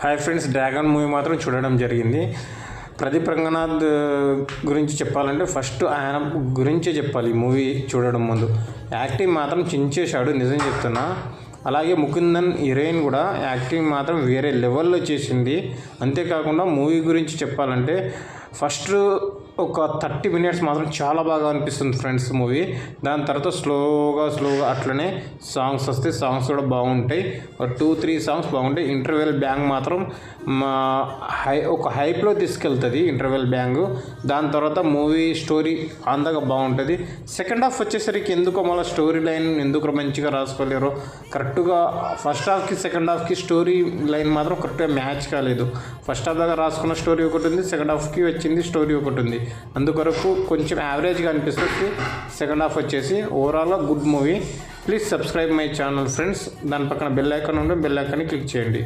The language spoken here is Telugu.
హాయ్ ఫ్రెండ్స్ డ్రాగన్ మూవీ మాత్రం చూడడం జరిగింది. ప్రదీప్ రంగనాథ్ గురించి చెప్పాలంటే ఫస్ట్ ఆయన గురించే చెప్పాలి ఈ మూవీ చూడడం ముందు. యాక్టింగ్ మాత్రం చించేశాడు నిజం చెప్తున్నా. అలాగే ముకుందన్ హీరోయిన్ కూడా యాక్టింగ్ మాత్రం వేరే లెవెల్లో చేసింది. అంతేకాకుండా మూవీ గురించి చెప్పాలంటే ఫస్ట్ ఒక థర్టీ మినిట్స్ మాత్రం చాలా బాగా అనిపిస్తుంది ఫ్రెండ్స్ మూవీ. దాని తర్వాత స్లోగా స్లోగా అట్లనే సాంగ్స్ వస్తే సాంగ్స్ కూడా బాగుంటాయి. ఒక టూ త్రీ సాంగ్స్ బాగుంటాయి. ఇంటర్వెల్ బ్యాంగ్ మాత్రం మా హై ఒక హైప్లో తీసుకెళ్తుంది ఇంటర్వెల్ బ్యాంగ్. దాని తర్వాత మూవీ స్టోరీ అంతగా బాగుంటుంది. సెకండ్ హాఫ్ వచ్చేసరికి ఎందుకో మళ్ళీ స్టోరీ లైన్ ఎందుకు మంచిగా రాసుకోలేరు కరెక్ట్గా ఫస్ట్ హాఫ్కి సెకండ్ హాఫ్కి స్టోరీ లైన్ మాత్రం కరెక్ట్గా మ్యాచ్ కాలేదు. ఫస్ట్ హాఫ్ దాకా రాసుకున్న స్టోరీ ఒకటి ఉంది సెకండ్ హాఫ్కి వచ్చింది స్టోరీ ఒకటి ఉంది. అందుకొరకు కొంచెం యావరేజ్గా అనిపిస్తుంది. సెకండ్ హాఫ్ వచ్చేసి ఓవరాల్గా good movie please subscribe my channel friends దాని పక్కన బెల్ ఐకాన్ ఉంటే బెల్ ఐకాన్ని క్లిక్ చేయండి.